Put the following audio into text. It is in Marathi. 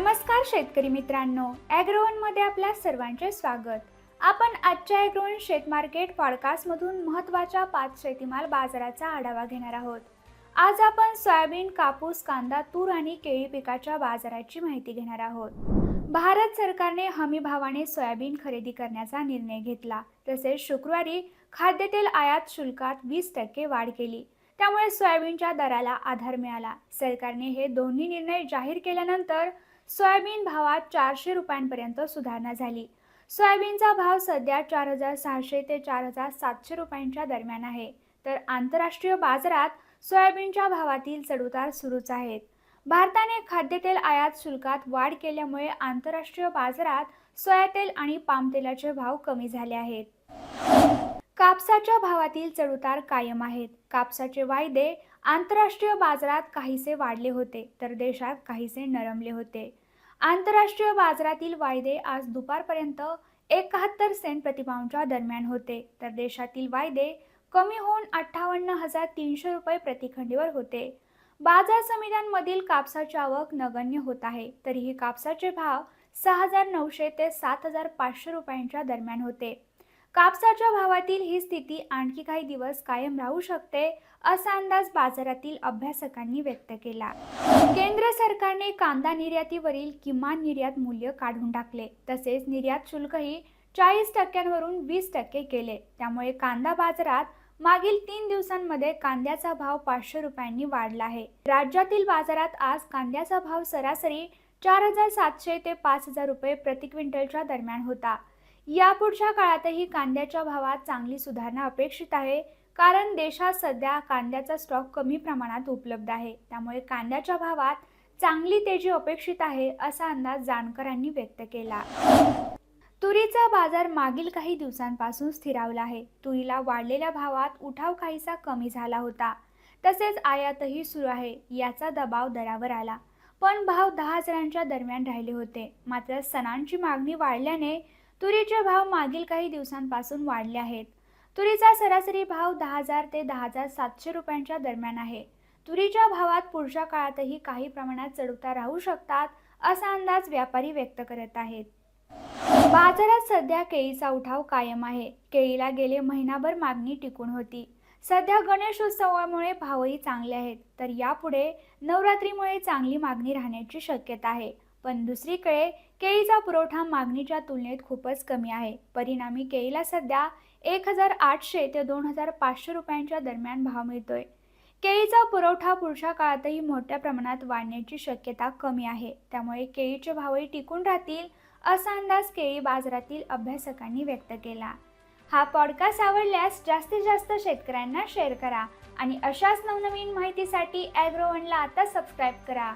नमस्कार शेतकरी मित्रांनो ॲग्रोवनमध्ये आपल्या सर्वांचे स्वागत. आपण आजच्या ॲग्रोवन शेत मार्केट पॉडकास्टमधून महत्त्वाच्या पाच शेतीमाल बाजाराचा आढावा घेणार आहोत. आज आपण सोयाबीन कापूस कांदा तूर आणि केळी पिकाच्या बाजाराची माहिती घेणार आहोत. भारत सरकारने हमी भावाने सोयाबीन खरेदी करण्याचा निर्णय घेतला. तसेच शुक्रवारी खाद्यतेल आयात शुल्कात वीस टक्के वाढ केली. त्यामुळे सोयाबीनच्या दराला आधार मिळाला. सरकारने हे दोन्ही निर्णय जाहीर केल्यानंतर सोयाबीन भावात चारशे रुपयांपर्यंत सुधारणा झाली. सोयाबीनचा भाव सध्या चार हजार सहाशे ते चार हजार सातशे रुपयांच्या दरम्यान आहे. तर आंतरराष्ट्रीय बाजारात सोयाबीनच्या भावातील चढउतार सुरूच आहेत. भारताने खाद्यतेल आयात शुल्कात वाढ केल्यामुळे आंतरराष्ट्रीय बाजारात सोयातेल आणि पामतेलाचे भाव कमी झाले आहेत. कापसाच्या भावातील चढउतार कायम आहेत. कापसाचे वायदे आंतरराष्ट्रीय बाजारात काहीसे वाढले होते तर देशात काहीसे नरमले होते. आंतरराष्ट्रीय बाजारातील वायदे आज दुपारपर्यंत एकाहत्तर सेंट प्रतिपाऊंडच्या दरम्यान होते तर देशातील वायदे कमी होऊन अठ्ठावन्न हजार तीनशे रुपये प्रतिखंडीवर होते. बाजार समित्यांमधील कापसाची आवक नगण्य होत आहे तरीही कापसाचे भाव सहा हजार नऊशे ते सात हजार पाचशे रुपयांच्या दरम्यान होते. कापसाच्या भावातील ही स्थिती आणखी काही दिवस कायम राहू शकते असा अंदाज बाजारातील अभ्यासकांनी व्यक्त केला. केंद्र सरकारने कांदा निर्यातीवरील किमान निर्यात मूल्य काढून टाकले. तसेच निर्यात शुल्कही चाळीस टक्क्यांवरून वीस टक्के केले. त्यामुळे कांदा बाजारात मागील तीन दिवसांमध्ये कांद्याचा भाव पाचशे रुपयांनी वाढला आहे. राज्यातील बाजारात आज कांद्याचा भाव सरासरी चार हजार सातशे ते पाच हजार रुपये प्रति क्विंटलच्या दरम्यान होता. यापुढच्या काळातही कांद्याच्या भावात चांगली सुधारणा अपेक्षित आहे कारण देशात सध्या कांद्याचा स्टॉक कमी प्रमाणात उपलब्ध आहे. त्यामुळे कांद्याच्या भावात चांगली तेजी अपेक्षित आहे असा अंदाज जानकरांनी व्यक्त केला. तुरीचा बाजार मागील काही दिवसांपासून स्थिरावला आहे. तुरीला वाढलेल्या भावात उठाव काहीसा कमी झाला होता. तसेच आयातही सुरू आहे याचा दबाव दरावर आला. पण भाव दहा हजारांच्या दरम्यान राहिले होते. मात्र सणांची मागणी वाढल्याने तुरीचे भाव मागील काही दिवसांपासून वाढले आहेत. तुरीचा सरासरी भाव दहा हजार ते दहा हजार सातशे रुपयांच्या दरम्यान आहे. तुरीच्या भावात पुढच्या काळातही काही प्रमाणात चढउतार राहू शकतात असा अंदाज व्यापारी व्यक्त करत आहेत. बाजारात सध्या केळीचा उठाव कायम आहे. केळीला गेले महिनाभर मागणी टिकून होती. सध्या गणेश उत्सवामुळे भावही चांगले आहेत तर यापुढे नवरात्रीमुळे चांगली मागणी राहण्याची शक्यता आहे. पण दुसरीकडे केळीचा पुरवठा मागणीच्या तुलनेत खूपच कमी आहे. परिणामी केळीला सध्या एक हजार आठशे ते दोन हजार पाचशे रुपयांच्या दरम्यान भाव मिळतोय. केळीचा पुरवठा पुढच्या काळातही मोठ्या प्रमाणात वाढण्याची शक्यता कमी आहे. त्यामुळे केळीचे भावही टिकून राहतील असा अंदाज केळी बाजारातील अभ्यासकांनी व्यक्त केला. हा पॉडकास्ट आवडल्यास जास्तीत जास्त शेतकऱ्यांना शेअर करा आणि अशाच नवनवीन माहितीसाठी ॲग्रोवनला आता सबस्क्राईब करा.